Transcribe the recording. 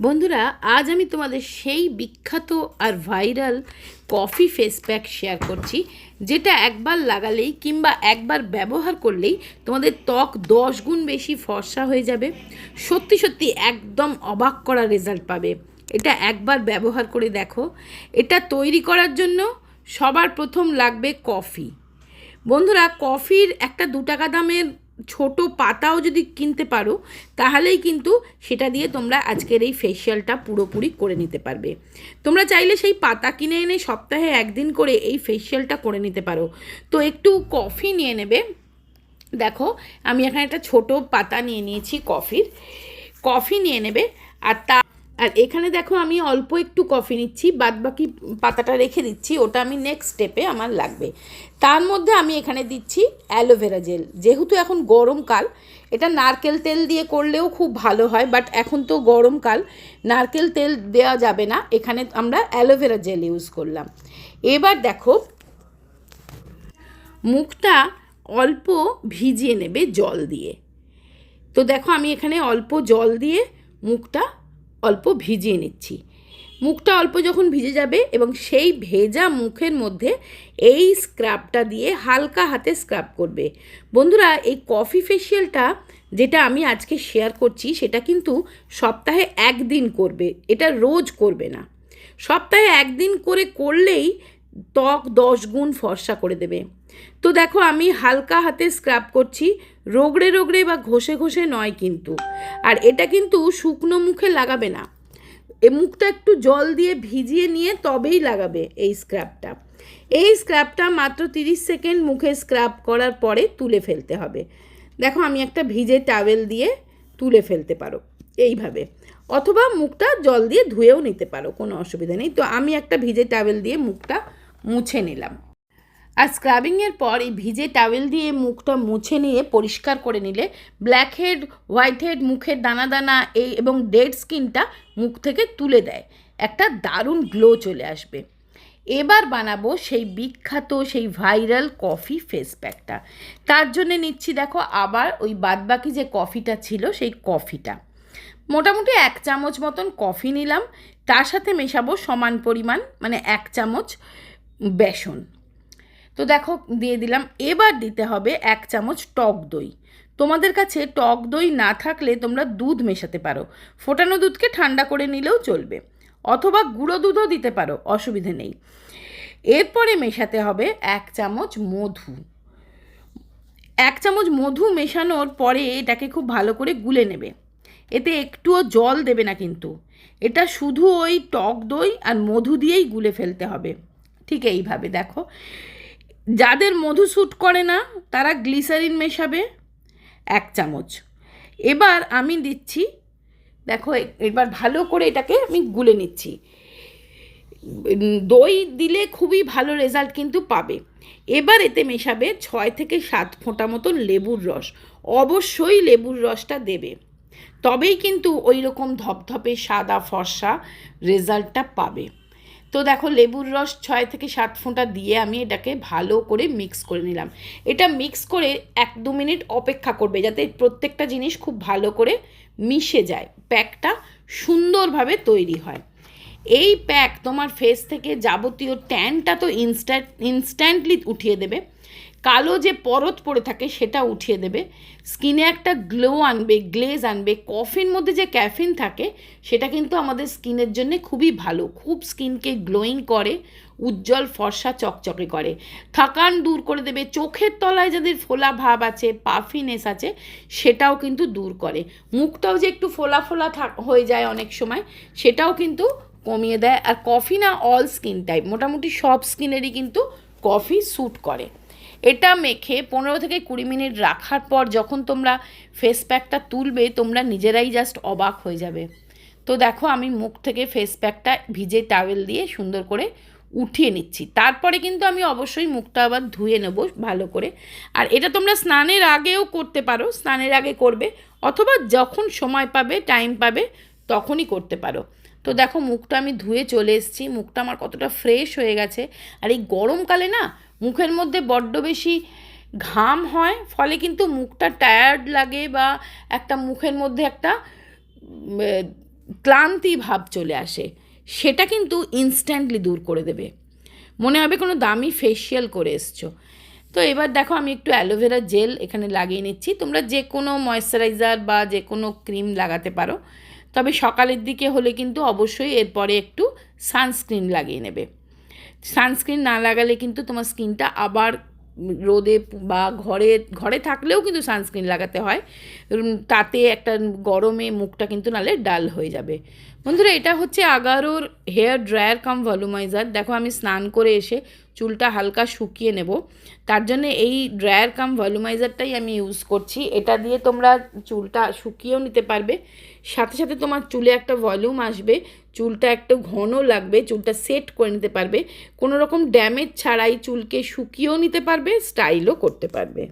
বন্ধুরা, আজ আমি তোমাদের সেই বিখ্যাত আর viral coffee face pack share করছি, যেটা একবার লাগালেই কিংবা একবার ব্যবহার করলেই তোমাদের ত্বক দশ গুণ বেশি ফর্সা হয়ে যাবে। সত্যি সত্যি একদম অবাক করা রেজাল্ট পাবে। এটা একবার ব্যবহার করে দেখো। এটা তৈরি করার জন্য সবার প্রথম লাগবে কফি। বন্ধুরা, কফির একটা দু টাকা দামের ছোট পাতাও যদি কিনতে পারো, তাহলেই কিন্তু সেটা দিয়ে তোমরা আজকের এই ফেসিয়ালটা পুরোপুরি করে নিতে পারবে। তোমরা চাইলে সেই পাতা কিনে এনে সপ্তাহে একদিন করে এই ফেসিয়ালটা করে নিতে পারো। তো একটু কফি নিয়ে নেবে। দেখো, আমি এখানে একটা ছোট পাতা নিয়ে নিয়েছি কফির কফি নিয়ে নেবে, আর তা আর এখানে দেখো আমি অল্প একটু কফি নিচ্ছি বাদ বাকি পাতাটা রেখে দিচ্ছি, ওটা আমি নেক্সট স্টেপে আমার লাগবে। তার মধ্যে আমি এখানে দিচ্ছি অ্যালোভেরা জেল যেহেতু এখন গরমকাল এটা নারকেল তেল দিয়ে করলেও খুব ভালো হয় বাট এখন তো গরমকাল নারকেল তেল দেওয়া যাবে না, এখানে আমরা অ্যালোভেরা জেল ইউজ করলাম। এবার দেখো, মুখটা অল্প ভিজিয়ে নেবে জল দিয়ে। তো দেখো আমি এখানে অল্প জল দিয়ে মুখটা অল্প ভিজিয়ে নিচ্ছি। মুখটা অল্প যখন ভিজে যাবে এবং সেই ভেজা মুখের মধ্যে এই স্ক্রাবটা দিয়ে হালকা হাতে স্ক্রাব করবে। বন্ধুরা, এই কফি ফেসিয়ালটা যেটা আমি আজকে শেয়ার করছি, সেটা কিন্তু সপ্তাহে একদিন করবে। এটা রোজ করবে না। সপ্তাহে একদিন করে করলেই ত্বক দশ গুণ ফর্সা করে দেবে। তো দেখো আমি হালকা হাতে স্ক্রাব করছি, রোগড়ে রোগড়ে বা ঘষে ঘষে নয় কিন্তু। আর এটা কিন্তু শুকনো মুখে লাগাবে না। এ মুখটা একটু জল দিয়ে ভিজিয়ে নিয়ে তবেই লাগাবে এই স্ক্রাবটা এই স্ক্রাবটা মাত্র তিরিশ সেকেন্ড মুখে স্ক্রাব করার পরে তুলে ফেলতে হবে। দেখো আমি একটা ভিজে টাওয়েল দিয়ে তুলে ফেলতে পারো, এইভাবে। অথবা মুখটা জল দিয়ে ধুয়েও নিতে পারো, কোনো অসুবিধা নেই। তো আমি একটা ভিজে টাওয়েল দিয়ে মুখটা মুছে নিলাম। আর স্ক্রাবিংয়ের পর এই ভিজে টাওয়েল দিয়ে মুখটা মুছে নিয়ে পরিষ্কার করে নিলে ব্ল্যাক হেড হোয়াইট হেড মুখের দানা দানা এই এবং ডেড স্কিনটা মুখ থেকে তুলে দেয়। একটা দারুণ গ্লো চলে আসবে। এবার বানাবো সেই বিখ্যাত, সেই ভাইরাল কফি ফেস প্যাকটা তার জন্য নিচ্ছি দেখো আবার ওই বাদবাকি যে কফিটা ছিল সেই কফিটা মোটামুটি এক চামচ মতন কফি নিলাম। তার সাথে মেশাবো সমান পরিমাণ মানে এক চামচ বেসন। তো দেখো, দিয়ে দিলাম। এবার দিতে হবে এক চামচ টক দই। তোমাদের কাছে টক দই না থাকলে তোমরা দুধ মেশাতে পারো। ফোটানো দুধকে ঠান্ডা করে নিলেও চলবে। অথবা গুঁড়ো দুধও দিতে পারো, অসুবিধে নেই। এরপরে মেশাতে হবে এক চামচ মধু। এক চামচ মধু মেশানোর পরে এটাকে খুব ভালো করে গুলে নেবে। এতে একটুও জল দেবে না কিন্তু। এটা শুধু ওই টক দই আর মধু দিয়েই গুলে ফেলতে হবে। ঠিক এইভাবে, দেখো। যাদের মধু স্যুট করে না, তারা গ্লিসারিন মেশাবে এক চামচ। এবার আমি দিচ্ছি, দেখো, এবার ভালো করে এটাকে আমি গুলে নিচ্ছি। দই দিলে খুবই ভালো রেজাল্ট কিন্তু পাবে। এবার এতে মেশাবে ছয় থেকে সাত ফোঁটা মতন লেবুর রস। অবশ্যই লেবুর রসটা দেবে। তবেই কিন্তু ওই রকম ধপধপে সাদা ফর্সা রেজাল্টটা পাবে। তো দেখো লেবুর রস ছয় থেকে সাত ফোঁটা দিয়ে আমি এটাকে ভালো করে মিক্স করে নিলাম। এটা মিক্স করে এক দু মিনিট অপেক্ষা করবে যাতে প্রত্যেকটা জিনিস খুব ভালো করে মিশে যায়, প্যাকটা সুন্দরভাবে তৈরি হয়। এই প্যাক তোমার ফেস থেকে যাবতীয় ট্যানটা তো ইনস্ট্যান্ট ইনস্ট্যান্টলি উঠিয়ে দেবে। কালো যে পরত পড়ে থাকে সেটা উঠিয়ে দেবে। স্কিনে একটা গ্লো আনবে গ্লেজ আনবে কফির মধ্যে যে ক্যাফিন থাকে, সেটা কিন্তু আমাদের স্কিনের জন্য খুবই ভালো। খুব স্কিনকে গ্লোয়িং করে, উজ্জ্বল, ফর্সা, চকচকে করে। থাকান দূর করে দেবে। চোখের তলায় যাদের ফোলা ভাব আছে পাফিনেস আছে, সেটাও কিন্তু দূর করে। মুখটাও যে একটু ফোলা ফোলা হয়ে যায় অনেক সময়, সেটাও কিন্তু কমিয়ে দেয়। আর কফি না অল স্কিন টাইপ মোটামুটি সব স্কিনেরই কিন্তু কফি স্যুট করে। এটা মেখে পনেরো থেকে কুড়ি মিনিট রাখার পর যখন তোমরা ফেস প্যাকটা তুলবে, তোমরা নিজেরাই জাস্ট অবাক হয়ে যাবে। তো দেখো আমি মুখ থেকে ফেস প্যাকটা ভিজে টাওয়েল দিয়ে সুন্দর করে উঠিয়ে নিচ্ছি। তারপরে কিন্তু আমি অবশ্যই মুখটা আবার ধুয়ে নেব ভালো করে। আর এটা তোমরা স্নানের আগেও করতে পারো, স্নানের আগে করবে, অথবা যখন সময় পাবে টাইম পাবে, তখনই করতে পারো। তো দেখো মুখটা আমি ধুয়ে চলে এসেছি। মুখটা আমার কতটা ফ্রেশ হয়ে গেছে। আর এই গরমকালে না, মুখের মধ্যে বড্ড বেশি ঘাম হয়, ফলে কিন্তু মুখটা টায়ার্ড লাগে বা একটা মুখের মধ্যে একটা ক্লান্তি ভাব চলে আসে। সেটা কিন্তু ইনস্ট্যান্টলি দূর করে দেবে। মনে হবে কোনো দামি ফেসিয়াল করে এসছো। তো এবার দেখো আমি একটু অ্যালোভেরা জেল এখানে লাগিয়ে নিচ্ছি। তোমরা যে কোনো ময়শ্চারাইজার বা যে কোনো ক্রিম লাগাতে পারো। তবে সকালের দিকে হলে কিন্তু অবশ্যই এরপরে একটু সানস্ক্রিন লাগিয়ে নেবে। সানস্ক্রিন না লাগালে কিন্তু তোমার স্কিনটা আবার রোদে বা ঘরে ঘরে থাকলেও কিন্তু সানস্ক্রিন লাগাতে হয়। তাতে একটা গরমে মুখটা কিন্তু নালে ডাল হয়ে যাবে। বন্ধুরা, এটা হচ্ছে আগারোর হেয়ার ড্রায়ার কাম ভলুমাইজার দেখো, আমি স্নান করে এসে চুলটা হালকা শুকিয়ে নেব। তার জন্য এই ড্রায়ার কাম ভলুমাইজারটাই আমি ইউজ করছি। এটা দিয়ে তোমরা চুলটা শুকিয়েও নিতে পারবে। সাথে সাথে তোমার চুলে একটা ভলিউম আসবে। চুলটা একটু ঘন লাগবে, চুলটা সেট করে নিতে পারবে। কোনো রকম ড্যামেজ ছাড়াই চুলকে শুকিয়েও নিতে পারবে, স্টাইলও করতে পারবে।